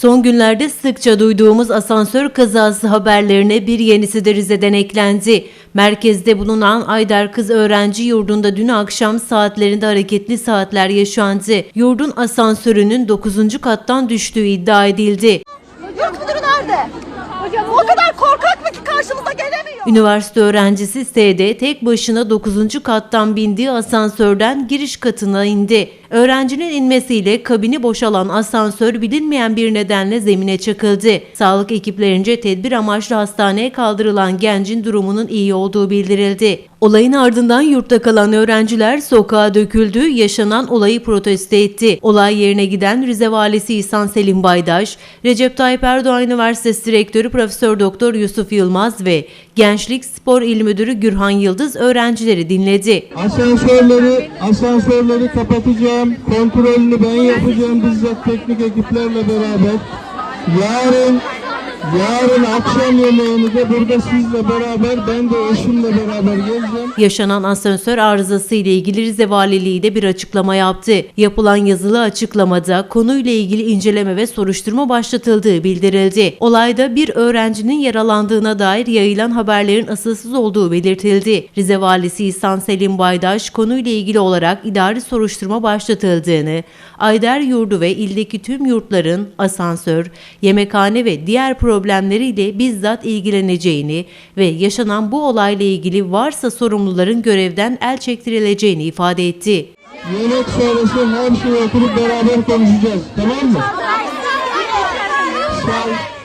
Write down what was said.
Son günlerde sıkça duyduğumuz asansör kazası haberlerine bir yenisi de Rize'den eklendi. Merkezde bulunan Aydar Kız Öğrenci Yurdu'nda dün akşam saatlerinde hareketli saatler yaşandı. Yurdun asansörünün 9. kattan düştüğü iddia edildi. Yurt müdürü nerede? Hocam o kadar Üniversite öğrencisi SD tek başına 9. kattan bindiği asansörden giriş katına indi. Öğrencinin inmesiyle kabini boşalan asansör bilinmeyen bir nedenle zemine çakıldı. Sağlık ekiplerince tedbir amaçlı hastaneye kaldırılan gencin durumunun iyi olduğu bildirildi. Olayın ardından yurtta kalan öğrenciler sokağa döküldü, yaşanan olayı protesto etti. Olay yerine giden Rize Valisi İhsan Selim Baydaş, Recep Tayyip Erdoğan Üniversitesi Direktörü Profesör Doktor Yusuf Yılmaz ve Gençlik Spor İl Müdürü Gürhan Yıldız öğrencileri dinledi. Asansörleri, asansörleri kapatacağım. Kontrolünü ben yapacağım bizzat teknik ekiplerle beraber. Yarın, yarın akşam yemeğini de burada sizle beraber, ben de eşimle beraber geleceğim. Yaşanan asansör arızası ile ilgili Rize Valiliği de bir açıklama yaptı. Yapılan yazılı açıklamada konuyla ilgili inceleme ve soruşturma başlatıldığı bildirildi. Olayda bir öğrencinin yaralandığına dair yayılan haberlerin asılsız olduğu belirtildi. Rize Valisi İhsan Selim Baydaş konuyla ilgili olarak idari soruşturma başlatıldığını, Ayder Yurdu ve ildeki tüm yurtların asansör, yemekhane ve diğer problemleriyle bizzat ilgileneceğini ve yaşanan bu olayla ilgili varsa sorumluların görevden el çektirileceğini ifade etti. Yemek sonrası her oturup beraber konuşacağız. Tamam mı?